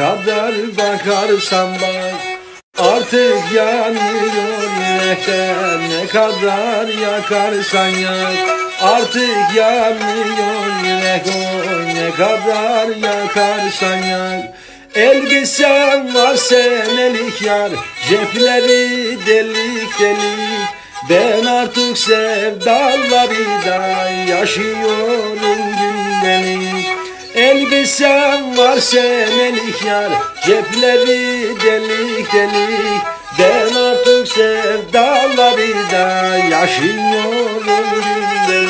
kadar bakarsan bak Artık yanıyor yürekten ne kadar yakarsan yak Artık yanıyor yürek oy ne kadar yakarsan yak. Elbisen var senelik yar Cepleri delik delik. Ben artık sevdaları da yaşıyorum Elbisen var senelik yar Cepleri delik delik. Ben artık sevdaları da yaşıyorum. gündelik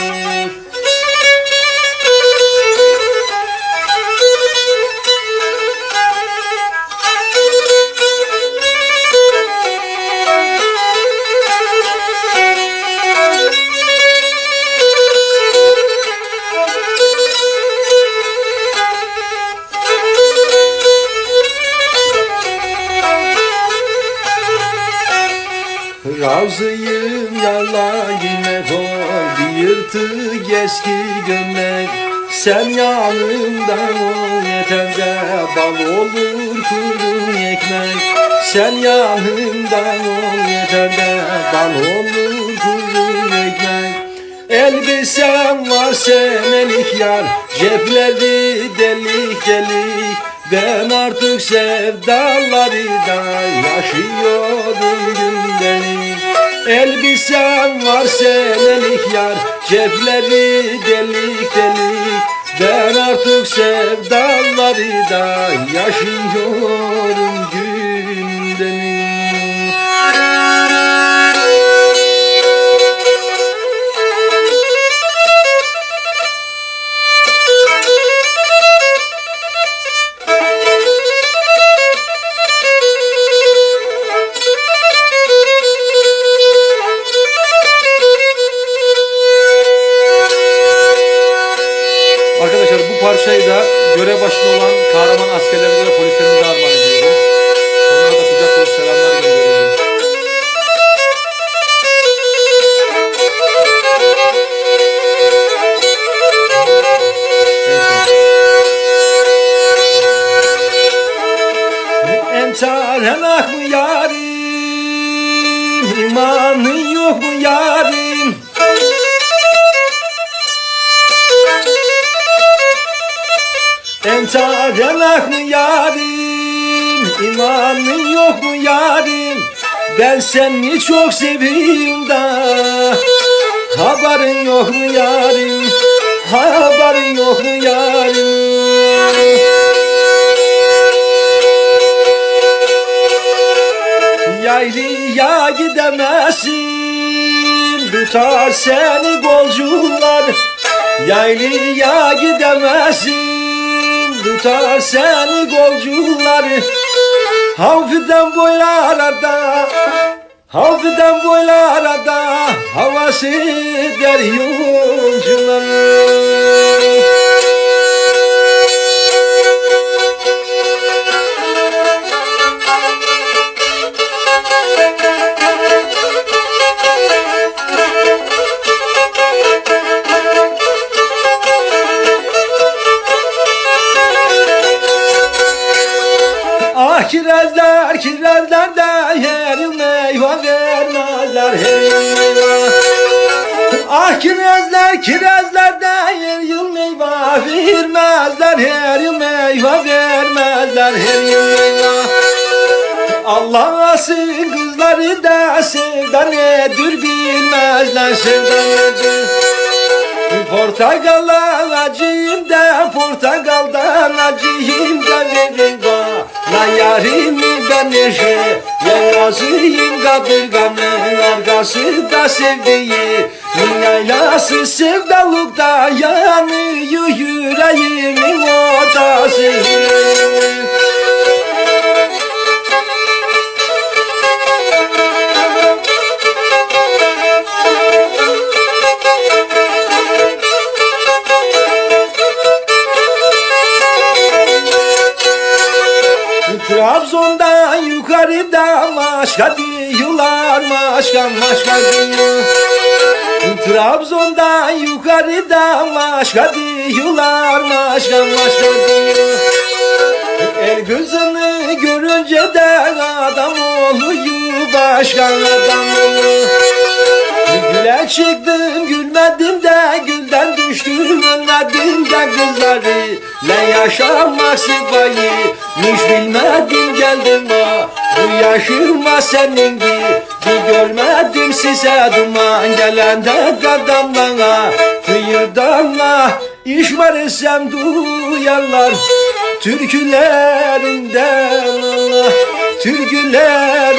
Razıyım yalayına koy Bir yırtık eski gömlek. Sen yanımda ol yeter de Bal olur kuru ekmek. Sen yanımda ol yeter de Bal olur kuru ekmek. Elbisem var senelik yar Cepleri delik delik. Ben artık sevdaları da yaşıyorum gündelik Elbisem var senelik yar Cepleri delik delik. Ben artık sevdaları da yaşıyorum gündelik bu parçayı da görev başında olan kahraman askerlerimize ve polislerimize armağan ediyorum. Onlara da kucak dolusu selamlar gönderiyorum. En çaren ah mı yarim İmanın yok mu yarim En çaren ah mı yarim İmanın yok mu yarim Ben seni çok seviyorum da. Haberin yok mu yarim Haberin yok mu yarim Yaylıya gidemezsin. Tutar seni golcular Yaylıya gidemezsin Tutar seni golcular Hafiften boylarda Hafiften boylarda Havası der yolcular Kirezler de her yıl meyve vermezler. Meyve Ah kirezler kirezler de her yıl meyve vermezler. Her yıl meyve vermezler. Her yıl meyve Allah'sın kızları da sevda nedir bilmezler. Sevda nedir? Portakala acıyım da portakaldan acıyım da verin bana yarimi ben neşe Yaylasıyım kadırganın arkasında sevdiği Yaylası sevdalıkta yanıyor yüreğimin ortası Trabzon'dan yukarıda başka diyorlar başka başka diyor Trabzon'dan yukarıda başka diyorlar başka başka El gözü geceden adam oluyor başka adam Güle çıktım gülmedim de gülden düştüm önledim de kızları Ne yaşamak sıkayı Miş bilmedim geldim ha. Bu yaşıma senin gibi Bir görmedim size duman Gelende kadam bana Kıyırdanla iş var isem duyarlar Türkülerinden Allah Türküler